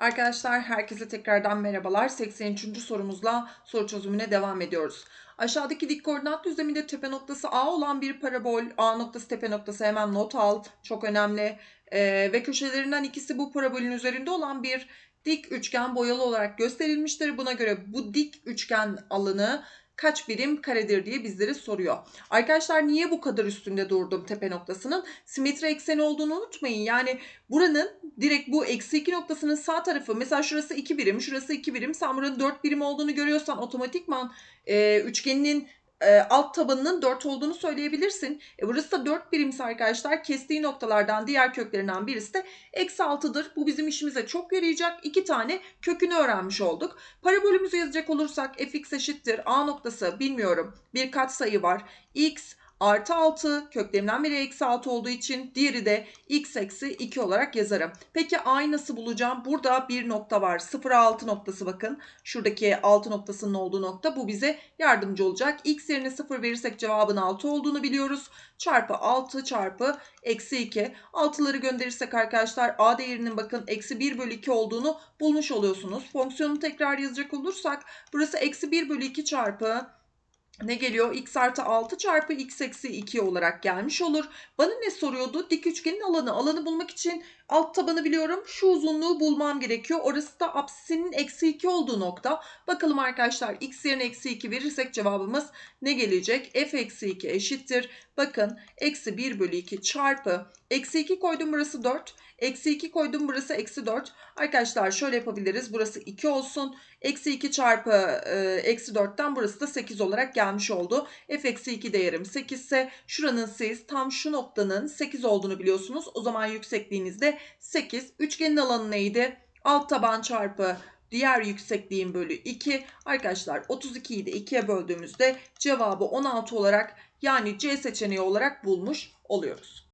Arkadaşlar herkese tekrardan merhabalar. 83. sorumuzla soru çözümüne devam ediyoruz. Aşağıdaki dik koordinat düzleminde tepe noktası A olan bir parabol, A noktası tepe noktası hemen not al, çok önemli. Ee, ve köşelerinden ikisi bu parabolün üzerinde olan bir dik üçgen boyalı olarak gösterilmiştir. Buna göre bu dik üçgen alanı kaç birim karedir diye bizlere soruyor. Arkadaşlar niye bu kadar üstünde durdum tepe noktasının? Simetri ekseni olduğunu unutmayın. Yani buranın direkt bu eksi 2 noktasının sağ tarafı mesela şurası 2 birim, şurası 2 birim. Sen buranın 4 birim olduğunu görüyorsan otomatikman e, üçgeninin e, alt tabanının 4 olduğunu söyleyebilirsin. E, burası da 4 birimse arkadaşlar kestiği noktalardan diğer köklerinden birisi de eksi 6'dır. Bu bizim işimize çok yarayacak. İki tane kökünü öğrenmiş olduk. Parabolümüzü yazacak olursak fx eşittir a noktası bilmiyorum bir katsayı var. x artı 6 köklerinden biri eksi 6 olduğu için diğeri de x eksi 2 olarak yazarım. Peki a'yı nasıl bulacağım? Burada bir nokta var. 0 6 noktası bakın. Şuradaki 6 noktasının olduğu nokta bu bize yardımcı olacak. x yerine 0 verirsek cevabın 6 olduğunu biliyoruz. Çarpı 6 çarpı eksi 2. 6'ları gönderirsek arkadaşlar a değerinin bakın eksi 1 bölü 2 olduğunu bulmuş oluyorsunuz. Fonksiyonu tekrar yazacak olursak burası eksi 1 bölü 2 çarpı ne geliyor? x artı 6 çarpı x eksi 2 olarak gelmiş olur. Bana ne soruyordu? Dik üçgenin alanı. Alanı bulmak için alt tabanı biliyorum. Şu uzunluğu bulmam gerekiyor. Orası da apsisinin eksi 2 olduğu nokta. Bakalım arkadaşlar x yerine eksi 2 verirsek cevabımız ne gelecek? f eksi 2 eşittir. Bakın eksi 1 bölü 2 çarpı eksi 2 koydum burası 4. Eksi 2 koydum burası eksi 4. Arkadaşlar şöyle yapabiliriz. Burası 2 olsun. Eksi 2 çarpı e, eksi 4'ten burası da 8 olarak gelmiş oldu. f eksi 2 değerim 8 ise şuranın siz tam şu noktanın 8 olduğunu biliyorsunuz. O zaman yüksekliğinizde 8. Üçgenin alanı neydi? Alt taban çarpı diğer yüksekliğin bölü 2. Arkadaşlar 32'yi de 2'ye böldüğümüzde cevabı 16 olarak yani C seçeneği olarak bulmuş oluyoruz.